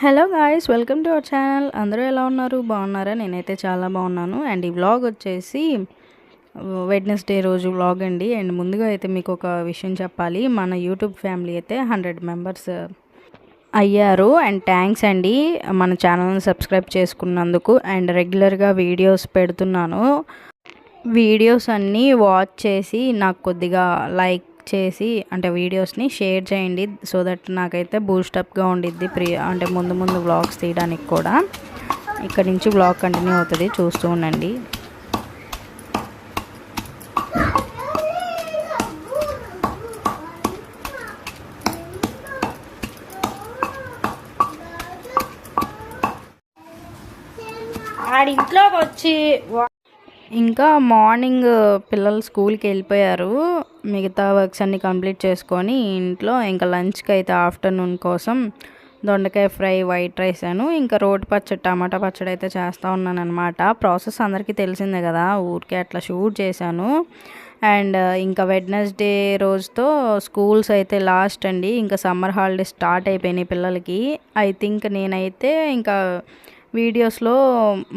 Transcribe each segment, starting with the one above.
Hello guys welcome to our channel. అందరూ ఎలా ఉన్నారు? బాగున్నారా? నేనైతే చాలా బాగున్నాను. అండ్ ఈ వ్లాగ్ వచ్చేసి వెడ్నెస్డే రోజు వ్లాగ్ అండి. అండ్ ముందుగా అయితే మీకు ఒక విషయం చెప్పాలి. మన యూట్యూబ్ ఫ్యామిలీ అయితే హండ్రెడ్ మెంబర్స్ అయ్యారు. అండ్ థ్యాంక్స్ అండి మన ఛానల్ని సబ్స్క్రైబ్ చేసుకున్నందుకు. అండ్ రెగ్యులర్గా వీడియోస్ పెడుతున్నాను. వీడియోస్ అన్నీ వాచ్ చేసి నాకు కొద్దిగా లైక్ చేసి అంటే వీడియోస్ని షేర్ చేయండి సో దట్ నాకైతే బూస్టప్గా ఉండిద్ది ప్రి అంటే ముందు ముందు వ్లాగ్స్ తీయడానికి కూడా. ఇక్కడ నుంచి వ్లాగ్ కంటిన్యూ అవుతుంది చూస్తూ ఉండండి. ఆడింట్లోకి వచ్చి ఇంకా మార్నింగ్ పిల్లలు స్కూల్కి వెళ్ళిపోయారు. మిగతా వర్క్స్ అన్నీ కంప్లీట్ చేసుకొని ఇంట్లో ఇంకా లంచ్కి అయితే ఆఫ్టర్నూన్ కోసం దొండకాయ ఫ్రై వైట్ రైస్ అను ఇంకా రోటి పచ్చడి టమాటా పచ్చడి అయితే చేస్తూ ఉన్నాను అనమాట ప్రాసెస్ అందరికీ తెలిసిందే కదా ఊరికే అట్లా షూట్ చేశాను. అండ్ ఇంకా వెడ్నెస్డే రోజుతో స్కూల్స్ అయితే లాస్ట్ అండి. ఇంకా సమ్మర్ హాలిడేస్ స్టార్ట్ అయిపోయినాయి పిల్లలకి. ఐ థింక్ నేనైతే ఇంకా వీడియోస్లో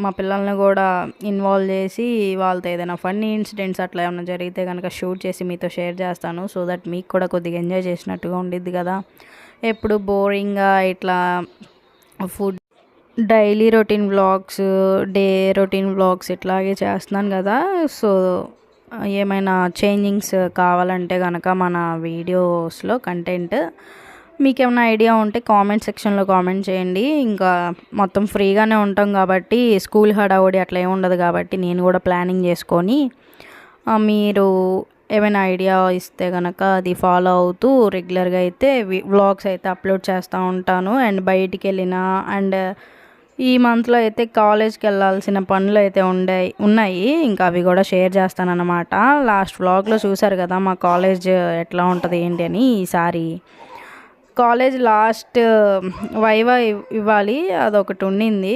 మా పిల్లల్ని కూడా ఇన్వాల్వ్ చేసి వాళ్ళతో ఏదైనా ఫన్నీ ఇన్సిడెంట్స్ అట్లా ఏమైనా జరిగితే కనుక షూట్ చేసి మీతో షేర్ చేస్తాను సో దట్ మీకు కూడా కొద్దిగా ఎంజాయ్ చేసినట్టుగా ఉండిద్ది కదా. ఎప్పుడు బోరింగ్గా ఇట్లా food daily routine vlogs day routine vlogs ఇట్లాగే చేస్తున్నాను కదా. సో ఏమైనా చేంజింగ్స్ కావాలంటే కనుక మన వీడియోస్లో కంటెంట్ మీకు ఏమైనా ఐడియా ఉంటే కామెంట్ సెక్షన్లో కామెంట్ చేయండి. ఇంకా మొత్తం ఫ్రీగానే ఉంటాం కాబట్టి స్కూల్ హడావుడి అట్లా ఏమి ఉండదు కాబట్టి నేను కూడా ప్లానింగ్ చేసుకొని మీరు ఏమైనా ఐడియా ఇస్తే కనుక అది ఫాలో అవుతూ రెగ్యులర్గా అయితే వ్లాగ్స్ అయితే అప్లోడ్ చేస్తూ ఉంటాను. అండ్ బయటికి వెళ్ళిన అండ్ ఈ మంత్లో అయితే కాలేజ్కి వెళ్ళాల్సిన పనులు అయితే ఉండే ఉన్నాయి. ఇంకా అవి కూడా షేర్ చేస్తానన్నమాట. లాస్ట్ వ్లాగ్లో చూసారు కదా మా కాలేజ్ ఎట్లా ఉంటుంది ఏంటి అని ఈసారి. కాలేజ్ లాస్ట్ వైవా ఇవ్వాలి అదొకటి ఉండింది.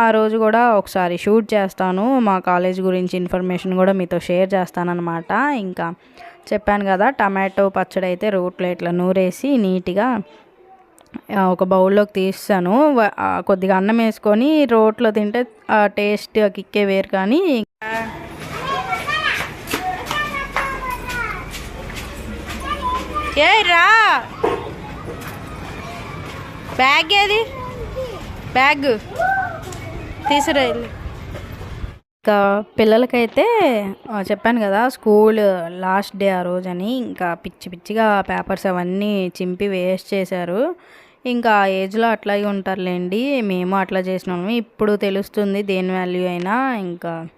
ఆ రోజు కూడా ఒకసారి షూట్ చేస్తాను మా కాలేజ్ గురించి ఇన్ఫర్మేషన్ కూడా మీతో షేర్ చేస్తానన్నమాట. ఇంకా చెప్పాను కదా టమాటో పచ్చడి అయితే రోట్లో ఇట్లా నూరేసి నీట్గా ఒక బౌల్లోకి తీస్తాను. కొద్దిగా అన్నం వేసుకొని రోట్లో తింటే ఆ టేస్ట్ కిక్కే వేరు కానీ ఏ రా. బ్యాగ్ ఏది? బ్యాగ్. తీసురా ఇంకా పిల్లలకైతే చెప్పాను కదా స్కూల్ లాస్ట్ డే ఆ రోజని ఇంకా పిచ్చి పిచ్చిగా పేపర్స్ అవన్నీ చింపి వేస్ట్ చేశారు. ఇంకా ఏజ్లో అట్లాగే ఉంటారులేండి మేము అట్లా చేసినాము. ఇప్పుడు తెలుస్తుంది దేని వాల్యూ అయినా ఇంకా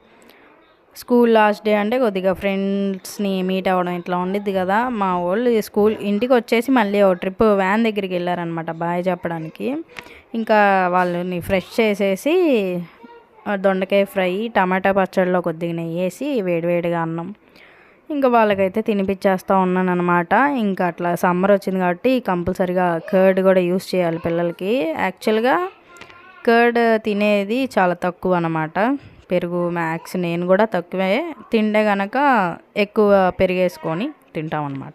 స్కూల్ లాస్ట్ డే అంటే కొద్దిగా ఫ్రెండ్స్ని మీట్ అవ్వడం ఇట్లా ఉండిద్ది కదా. మా వాళ్ళు స్కూల్ ఇంటికి వచ్చేసి మళ్ళీ ఓ ట్రిప్ వ్యాన్ దగ్గరికి వెళ్ళారనమాట బాయ్ చెప్పడానికి. ఇంకా వాళ్ళని ఫ్రెష్ చేసేసి దొండకాయ ఫ్రై టమాటా పచ్చడిలో కొద్దిగా నెయ్యి వేసి వేడివేడిగా అన్నం. ఇంకా వాళ్ళకైతే తినిపించేస్తూ ఉన్నాను అనమాట ఇంకా అట్లా సమ్మర్ వచ్చింది కాబట్టి కంపల్సరిగా కర్డ్ కూడా యూస్ చేయాలి పిల్లలకి. యాక్చువల్గా కర్డ్ తినేది చాలా తక్కువ అనమాట పెరుగు మ్యాక్స్ నేను కూడా తక్కువే. తిండే కనుక ఎక్కువ పెరిగేసుకొని తింటాం అనమాట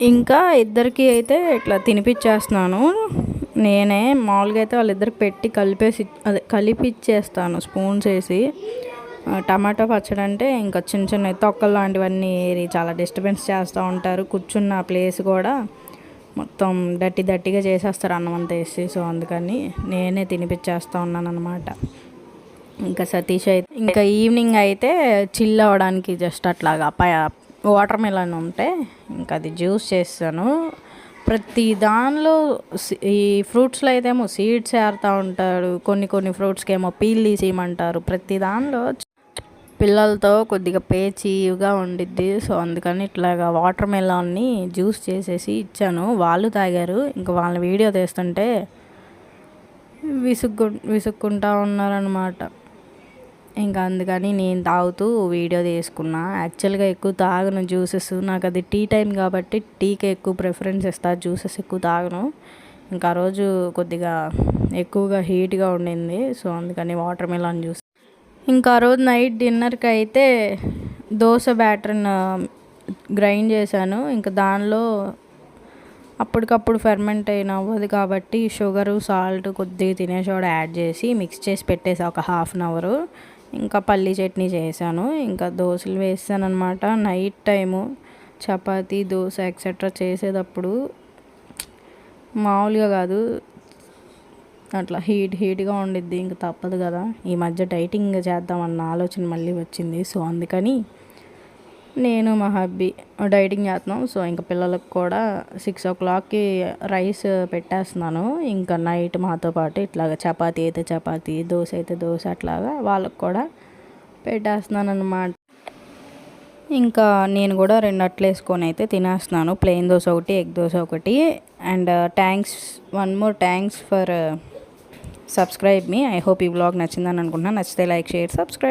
ఇంకా ఇద్దరికి అయితే ఇట్లా తినిపించేస్తున్నాను నేనే మామూలుగా అయితే వాళ్ళిద్దరికి పెట్టి కలిపేసి అదే కలిపిచ్చేస్తాను స్పూన్స్ వేసి. టమాటో పచ్చడి అంటే ఇంకా చిన్న చిన్న తొక్కలు లాంటివన్నీ ఏరి చాలా డిస్టర్బెన్స్ చేస్తూ ఉంటారు. కూర్చున్న ప్లేస్ కూడా మొత్తం డట్టి దట్టిగా చేసేస్తారు అన్నం అంతా వేసి. సో అందుకని నేనే తినిపించేస్తూ ఉన్నాను అనమాట ఇంకా సతీష్ అయితే ఇంకా ఈవినింగ్ అయితే చిల్ అవ్వడానికి జస్ట్ అట్లాగా ప వాటర్ మెలన్ ఉంటే ఇంకా అది జ్యూస్ చేస్తాను. ప్రతి దానిలో ఈ ఫ్రూట్స్లో అయితేమో సీడ్స్ ఏరుతూ ఉంటారు కొన్ని కొన్ని ఫ్రూట్స్కి ఏమో పీల్ తీసేయమంటారు ప్రతి దానిలో పిల్లలతో కొద్దిగా పేచీగా ఉండిద్ది. సో అందుకని ఇట్లాగా వాటర్ మెలాన్ని జ్యూస్ చేసేసి ఇచ్చాను. వాళ్ళు తాగారు. ఇంకా వాళ్ళ వీడియో తీస్తుంటే విసుక్కు విసుక్కుంటా ఉన్నారనమాట ఇంకా అందుకని నేను తాగుతూ వీడియో తీసుకున్నా. యాక్చువల్గా ఎక్కువ తాగను జ్యూసెస్. నాకు అది టీ టైం కాబట్టి టీకే ఎక్కువ ప్రిఫరెన్స్ ఇస్తా. జ్యూసెస్ ఎక్కువ తాగను. ఇంకా ఆ రోజు కొద్దిగా ఎక్కువగా హీట్గా ఉండింది. సో అందుకని వాటర్ మిలాన్ జ్యూస్. ఇంకా ఆ రోజు నైట్ డిన్నర్కి అయితే దోశ బ్యాటర్ని గ్రైండ్ చేశాను. ఇంకా దానిలో అప్పటికప్పుడు ఫెర్మెంట్ అయిన అవ్వదు కాబట్టి షుగరు సాల్ట్ కొద్దిగా తినే యాడ్ చేసి మిక్స్ చేసి పెట్టేసి ఒక హాఫ్ అన్ అవరు. ఇంకా పల్లీ చట్నీ చేశాను ఇంకా దోశలు వేసాను అనమాట night time chapati dosa etcetera చేసేటప్పుడు మామూలుగా కాదు అట్లా హీట్ హీట్గా ఉండిద్ది ఇంకా తప్పదు కదా. ఈ మధ్య డైటింగ్ చేద్దామన్న ఆలోచన మళ్ళీ వచ్చింది సో అందుకని నేను మా హబ్బీ డైటింగ్ చేస్తున్నాం. సో ఇంకా పిల్లలకు కూడా సిక్స్ ఓ క్లాక్కి రైస్ పెట్టేస్తున్నాను. ఇంకా నైట్ మాతో పాటు ఇట్లాగ చపాతీ అయితే చపాతీ దోశ అయితే దోశ అట్లాగా వాళ్ళకు కూడా పెట్టేస్తున్నాను అనమాట ఇంకా నేను కూడా రెండు అట్లు వేసుకొని అయితే తినేస్తున్నాను. ప్లెయిన్ దోశ ఒకటి ఎగ్ దోశ ఒకటి. And thanks one more thanks for subscribe me. I hope ఈ బ్లాగ్ నచ్చిందని అనుకుంటున్నాను. నచ్చితే లైక్ షేర్ సబ్స్క్రైబ్.